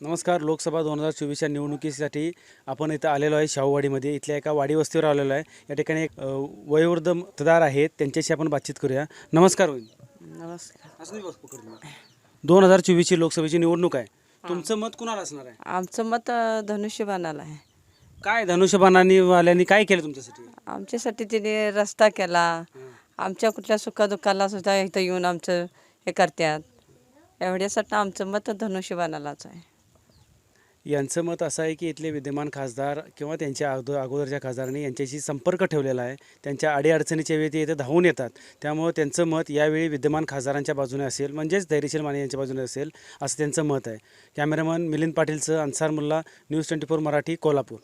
नमस्कार लोकसभा दोन हजार चोवीसच्या निवडणुकीसाठी आपण इथं आलेलो आहे शाहूवाडीमध्ये. इथल्या एका वाडी वस्तीवर आलेलो आहे. या ठिकाणी एक अ, वयोवृद्ध मतदार आहेत. त्यांच्याशी आपण बातचीत करूया. नमस्कार होईल नमस्कार. दोन हजार चोवीसची लोकसभेची निवडणूक आहे. तुमचं मत कुणाला असणार आहे? आमचं मत अ, धनुष्यबाणाला आहे. काय धनुष्यबाणांनी वाल्यांनी काय केलं तुमच्यासाठी? आमच्यासाठी तिने रस्ता केला. आमच्या कुठल्या सुखदुःखाला सुद्धा इथं येऊन आमचं हे करतात. एवढ्यासाठी आमचं मत धनुष्यबाणालाच आहे. यांचं मत असं आहे की इथले विद्यमान खासदार किंवा त्यांच्या अगो अगोदरच्या खासदारांनी यांच्याशी संपर्क ठेवलेला आहे. त्यांच्या अडीअडचणीच्या वेळी ते इथे धावून येतात. त्यामुळं त्यांचं मत यावेळी विद्यमान खासदारांच्या बाजूने असेल म्हणजेच धैर्यशील माने यांच्या बाजूने असेल असं त्यांचं मत आहे. Cameraman Milind पाटीलचं Ansar Mulla news twenty four Marathi Kolhapur.